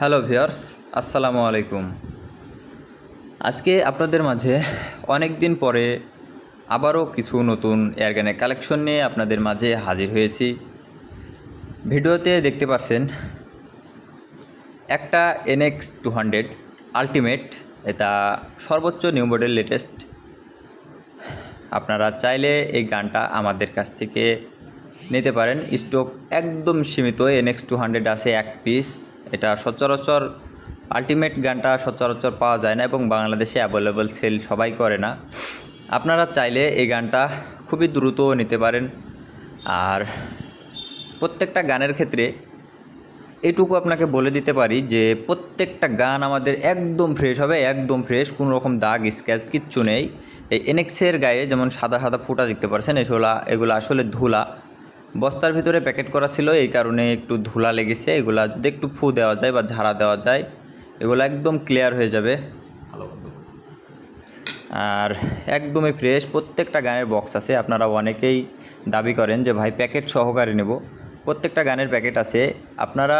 Hello viewers আসসালামু আলাইকুম। আজকে আপনাদের মাঝে অনেক দিন পরে আবারও কিছু নতুন এয়ারগানের কালেকশন নিয়ে আপনাদের মাঝে হাজির হয়েছি। ভিডিওতে দেখতে পাচ্ছেন একটা এনএক্স টু হান্ড্রেড আলটিমেট, এটা সর্বোচ্চ নিউ মডেল লেটেস্ট। আপনারা চাইলে এই গানটা আমাদের কাছ থেকে নিতে পারেন। স্টক একদম সীমিত, এনএক্স টু হান্ড্রেড আছে এক পিস। এটা সচরাচর আলটিমেট গানটা সচরাচর পাওয়া যায় না এবং বাংলাদেশে অ্যাভেলেবল সেল সবাই করে না। আপনারা চাইলে এই গানটা খুবই দ্রুত নিতে পারেন। আর প্রত্যেকটা গানের ক্ষেত্রে এটুকু আপনাকে বলে দিতে পারি যে প্রত্যেকটা গান আমাদের একদম ফ্রেশ হবে, একদম ফ্রেশ কোনো রকম দাগ স্ক্যাচ কিচ্ছু নেই। এই এনএক্সের গায়ে যেমন সাদা সাদা ফুটা দেখতে পারছেন, এগুলা এগুলো আসলে ধুলা। বস্তার ভিতরে প্যাকেট করা ছিল, এই কারণে একটু ধুলা লেগেছে। এগুলা যদি একটু ফু দেওয়া যায় বা ঝাড়া দেওয়া যায়, এগুলো একদম ক্লিয়ার হয়ে যাবে। আর একদমই ফ্রেশ প্রত্যেকটা গানের বক্স আছে। আপনারা অনেকেই দাবি করেন যে, ভাই, প্যাকেট সহকারে নেব। প্রত্যেকটা গানের প্যাকেট আছে। আপনারা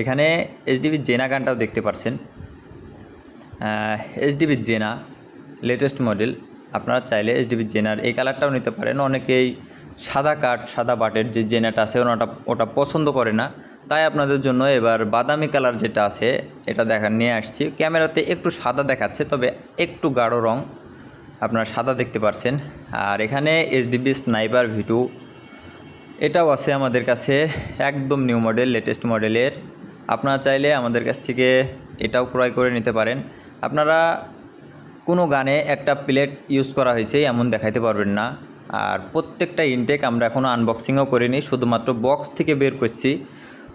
এখানে এইচডিবি জেনা গানটাও দেখতে পাচ্ছেন এইচডিবি জেনা লেটেস্ট মডেল আপনারা চাইলে এইচডিবি জেনার এই কালারটাও নিতে পারেন। অনেকেই সাদা কাঠ, সাদা বাটের যে জেনাটা আছে ওটা ওটা পছন্দ করে না। তাই আপনাদের জন্য এবার বাদামি কালার যেটা আছে, এটা দেখা, নিয়ে আসছি। ক্যামেরাতে একটু সাদা দেখাচ্ছে, তবে একটু গাঢ় রং আপনারা সাদা দেখতে পারছেন। আর এখানে এইচডিবি স্নাইপার ভিটু এটাও আছে আমাদের কাছে, একদম নিউ মডেল, লেটেস্ট মডেলের। আপনারা চাইলে আমাদের কাছ থেকে এটাও ক্রয় করে নিতে পারেন। আপনারা কোনো গানে একটা প্লেট ইউজ করা হয়েছে, এমন দেখাইতে পারবেন না। আর প্রত্যেকটা ইনটেক আমরা এখনও আনবক্সিংও করিনি, শুধুমাত্র বক্স থেকে বের করছি।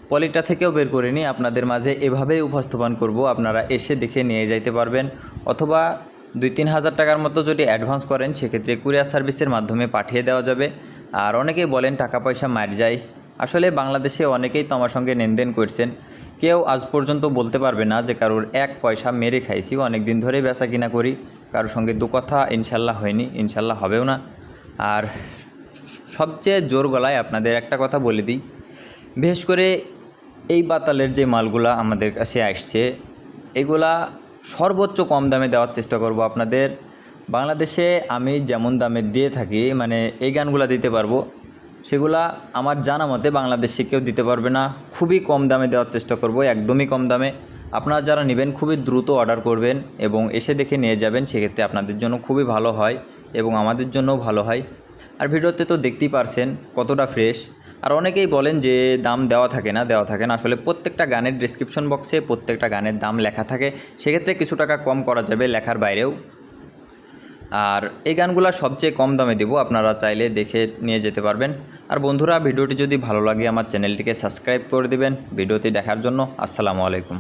পলিটা থেকেও বের করিনি, আপনাদের মাঝে এভাবেই উপস্থাপন করব, আপনারা এসে দেখে নিয়ে যাইতে পারবেন। অথবা দুই তিন হাজার টাকার মতো যদি অ্যাডভান্স করেন, সেক্ষেত্রে কুরিয়ার সার্ভিসের মাধ্যমে পাঠিয়ে দেওয়া যাবে। আর অনেকেই বলেন টাকা পয়সা মার যায়। আসলে বাংলাদেশে অনেকেই তো আমার সঙ্গে লেনদেন করছেন। কেউ আজ পর্যন্ত বলতে পারবে না যে কারোর এক পয়সা মেরে খাইছি অনেক দিন ধরেই বেচা কিনা করি। কারোর সঙ্গে দু কথা ইনশাল্লাহ হয়নি, ইনশাল্লাহ হবেও না। আর সবচেয়ে জোর গলায় আপনাদের একটা কথা বলে দিই। বিশেষ করে এই বাতালের যে মালগুলা আমাদের কাছে আসছে, এগুলা সর্বোচ্চ কম দামে দেওয়ার চেষ্টা করব আপনাদের। বাংলাদেশে আমি যেমন দামে দিয়ে থাকি মানে এই গানগুলা দিতে পারব, সেগুলা আমার জানা মতে বাংলাদেশে কেউ দিতে পারবে না। খুবই কম দামে দেওয়ার চেষ্টা করব, একদমই কম দামে। আপনারা যারা নেবেন, খুবই দ্রুত অর্ডার করবেন এবং এসে দেখে নিয়ে যাবেন, সেক্ষেত্রে আপনাদের জন্য খুবই ভালো হয়। এবং আমাদের জন্যও ভালো হয়। আর ভিডিওতে তো দেখতেই পারছেন কতটা ফ্রেশ আর অনেকেই বলেন যে দাম দেওয়া থাকে না, দেওয়া থাকে না। আসলে প্রত্যেকটা গানের ডিসক্রিপশন বক্সে প্রত্যেকটা গানের দাম লেখা থাকে। সেক্ষেত্রে কিছু টাকা কম করা যাবে লেখার বাইরেও। আর এই গানগুলো সবচেয়ে কম দামে দেবো, আপনারা চাইলে দেখে নিয়ে যেতে পারবেন। আর বন্ধুরা, ভিডিওটি যদি ভালো লাগে, আমার চ্যানেলটিকে সাবস্ক্রাইব করে দেবেন। ভিডিওটি দেখার জন্য আসসালামু আলাইকুম।